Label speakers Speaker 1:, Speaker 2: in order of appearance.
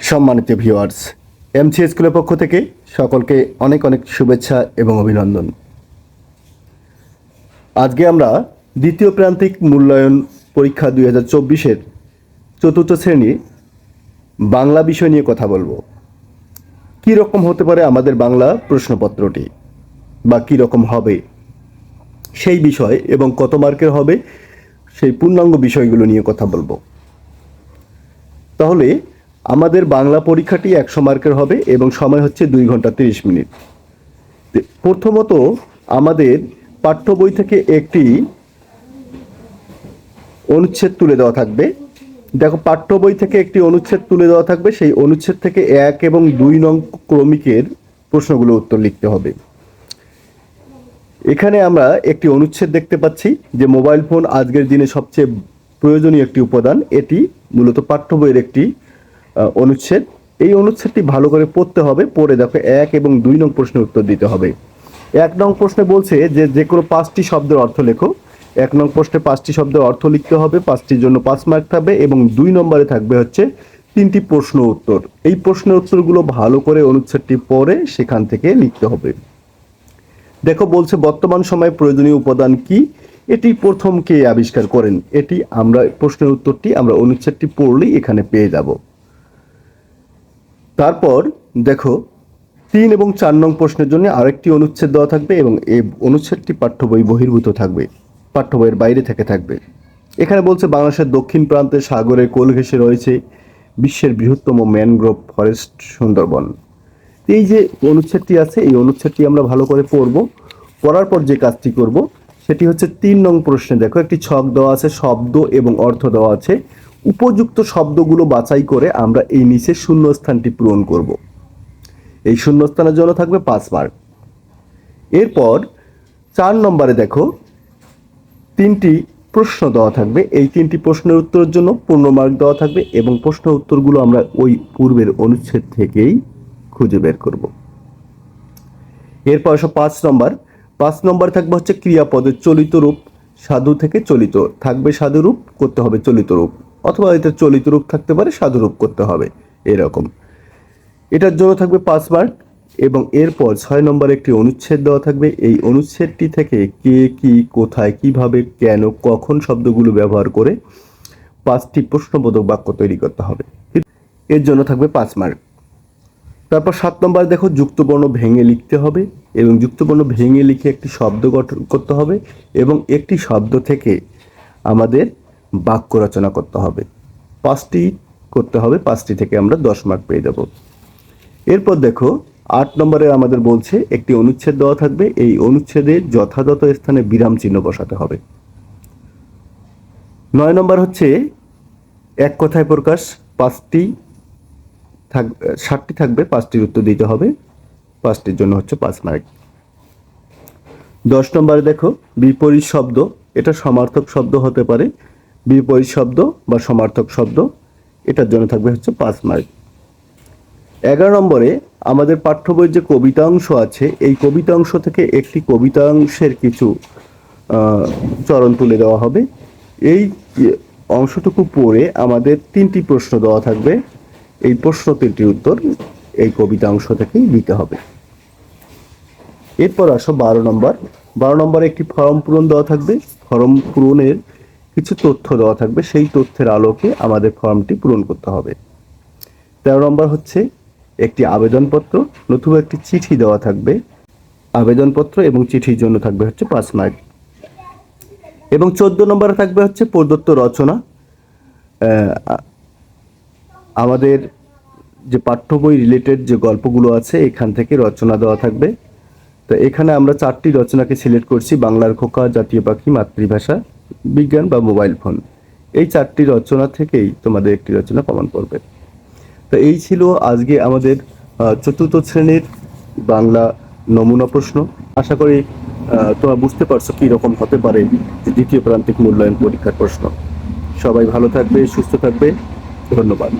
Speaker 1: সম্মানিত viewers MC স্কুলের পক্ষ থেকে সকলকে অনেক অনেক শুভেচ্ছা এবং অভিনন্দন। আজকে আমরা দ্বিতীয় প্রান্তিক মূল্যায়ন পরীক্ষা দুই হাজার চব্বিশের চতুর্থ শ্রেণি বাংলা বিষয় নিয়ে কথা বলব। কী রকম হতে পারে আমাদের বাংলা প্রশ্নপত্রটি বা কী রকম হবে সেই বিষয় এবং কত মার্কের হবে সেই পূর্ণাঙ্গ বিষয়গুলো নিয়ে কথা বলব। তাহলে আমাদের বাংলা পরীক্ষাটি একশো মার্কের হবে এবং সময় হচ্ছে দুই ঘণ্টা তিরিশ মিনিট। প্রথমত আমাদের পাঠ্য বই থেকে একটি অনুচ্ছেদ তুলে দেওয়া থাকবে। দেখো, পাঠ্য বই থেকে একটি অনুচ্ছেদ তুলে দেওয়া থাকবে। সেই অনুচ্ছেদ থেকে এক এবং দুই নং ক্রমিকের প্রশ্নগুলো উত্তর লিখতে হবে। এখানে আমরা একটি অনুচ্ছেদ দেখতে পাচ্ছি যে মোবাইল ফোন আজকের দিনে সবচেয়ে প্রয়োজনীয় একটি উপাদান। এটি মূলত পাঠ্য বইয়ের একটি অনুচ্ছেদ। এই অনুচ্ছেদটি ভালো করে পড়তে হবে। পড়ে দেখো এক এবং দুই নং প্রশ্নের উত্তর দিতে হবে। এক নং প্রশ্নে বলছে যে যে কোনো পাঁচটি শব্দের অর্থ লেখো। এক নং প্রশ্নে পাঁচটি শব্দের অর্থ লিখতে হবে। পাঁচটির জন্য পাঁচ মার্ক থাকবে এবং দুই নম্বরে থাকবে হচ্ছে তিনটি প্রশ্ন উত্তর। এই প্রশ্নের উত্তরগুলো ভালো করে অনুচ্ছেদটি পড়ে সেখান থেকে লিখতে হবে। দেখো বলছে, বর্তমান সময়ে প্রয়োজনীয় উপাদান কি? এটি প্রথম কে আবিষ্কার করেন? এটি আমরা, প্রশ্নের উত্তরটি আমরা অনুচ্ছেদটি পড়লেই এখানে পেয়ে যাব। তারপর দেখো তিন এবং চার নং প্রশ্নের জন্য আরেকটি অনুচ্ছেদ দেওয়া থাকবে এবং এই অনুচ্ছেদটি পাঠ্য বই বহির্ভূত থাকবে, পাঠ্য বইয়ের বাইরে থেকে থাকবে। এখানে বলছে, বাংলাদেশের দক্ষিণ প্রান্তে সাগরে কোল ঘেঁষে রয়েছে বিশ্বের বৃহত্তম ম্যানগ্রোভ ফরেস্ট সুন্দরবন। এই যে অনুচ্ছেদটি আছে, এই অনুচ্ছেদটি আমরা ভালো করে পড়ব। পড়ার পর যে কাজটি করব, সেটি হচ্ছে তিন নং প্রশ্নে দেখো, একটি ছক দেওয়া আছে, শব্দ এবং অর্থ দেওয়া আছে। উপযুক্ত শব্দগুলো বাছাই করে আমরা এই নিচে শূন্যস্থানটি পূরণ করব। এই শূন্যস্থানের জন্য থাকবে পাঁচ মার্ক এরপর চার নম্বরে দেখো, তিনটি প্রশ্ন দেওয়া থাকবে। এই তিনটি প্রশ্নের উত্তরের জন্য পূর্ণ মার্ক দেওয়া থাকবে এবং প্রশ্ন উত্তরগুলো আমরা ওই পূর্বের অনুচ্ছেদ থেকেই খুঁজে বের করব। এরপর পাঁচ নম্বর। পাঁচ নম্বর থাকবে হচ্ছে ক্রিয়াপদের চলিত রূপ। সাধু থেকে চলিত, থাকবে সাধু রূপ করতে হবে চলিত রূপ। অথবা এতে চলিত রূপ থাকতে পারে, সাধু রূপ করতে হবে, এরকম। এটার জন্য থাকবে মার্ক এবং এরপর ছয় নম্বরে একটি অনুচ্ছেদ দেওয়া থাকবে। এই অনুচ্ছেদটি থেকে কে, কি, কোথায়, কীভাবে, কেন, কখন শব্দগুলো ব্যবহার করে পাঁচটি প্রশ্নবোধক বাক্য তৈরি করতে হবে। এর জন্য থাকবে পাঁচ মার্ক তারপর সাত নম্বর দেখো, যুক্তবর্ণ ভেঙে লিখতে হবে এবং যুক্তবর্ণ ভেঙে লিখে একটি শব্দ গঠন করতে হবে এবং একটি শব্দ থেকে আমাদের বাক্য রচনা করতে হবে। পাঁচটি করতে হবে, পাঁচটি থেকে আমরা দশ মার্ক পেয়ে যাব। এরপর দেখো, আট নম্বরে আমাদের বলছে, একটি অনুচ্ছেদ দেওয়া থাকবে, এই অনুচ্ছেদে যথাযথ স্থানে বিরাম চিহ্ন বসাতে হবে। নয় নম্বর হচ্ছে, এক কথায় প্রকাশ, পাঁচটি থাক ষাটটি থাকবে, পাঁচটির উত্তর দিতে হবে, পাঁচটির জন্য হচ্ছে পাঁচ মার্ক দশ নম্বরে দেখো, বিপরীত শব্দ, এটা সমার্থক শব্দ হতে পারে বিপরীত শব্দ বা সমার্থক শব্দ, এটার জন্য থাকবে হচ্ছে পাঁচ মার্ক। এগারো নম্বরে আমাদের পাঠ্য বইয়ের যে কবিতাংশ আছে, এই কবিতাংশ থেকে একটি কবিতাংশের কিছু চরণ তুলে দেওয়া হবে। এই অংশটুকু পড়ে আমাদের তিনটি প্রশ্ন দেওয়া থাকবে। এই প্রশ্ন তিনটির উত্তর এই কবিতা অংশ থেকেই দিতে হবে। এরপর আসো বারো নম্বর। বারো নম্বরে একটি ফর্ম পূরণ দেওয়া থাকবে। ফর্ম পূরণের কিছু তথ্য দেওয়া থাকবে। সেই তথ্যের আলোকে আমাদের ফর্মটি পূরণ করতে হবে। তেরো নম্বর হচ্ছে একটি আবেদনপত্র, নতুবা একটি চিঠি দেওয়া থাকবে। আবেদনপত্র এবং চিঠির জন্য থাকবে হচ্ছে পাঁচ মার্ক। এবং চোদ্দ নম্বরে থাকবে হচ্ছে প্রদত্ত রচনা। আমাদের যে পাঠ্য বই রিলেটেড যে গল্পগুলো আছে, এখান থেকে রচনা দেওয়া থাকবে। তো এখানে আমরা চারটি রচনাকে সিলেক্ট করছি, বাংলার খোকা, জাতীয় পাখি, মাতৃভাষা। বিজ্ঞান বা মোবাইল ফোন, এই চারটি রচনা থেকেই তোমাদের একটি রচনা প্রমাণ করবে। তো এই ছিল আজকে আমাদের চতুর্থ শ্রেণির বাংলা নমুনা প্রশ্ন। আশা করি তোমরা বুঝতে পারছ কী রকম হতে পারে যে দ্বিতীয় প্রান্তিক মূল্যায়ন পরীক্ষার প্রশ্ন। সবাই ভালো থাকবে, সুস্থ থাকবে। ধন্যবাদ।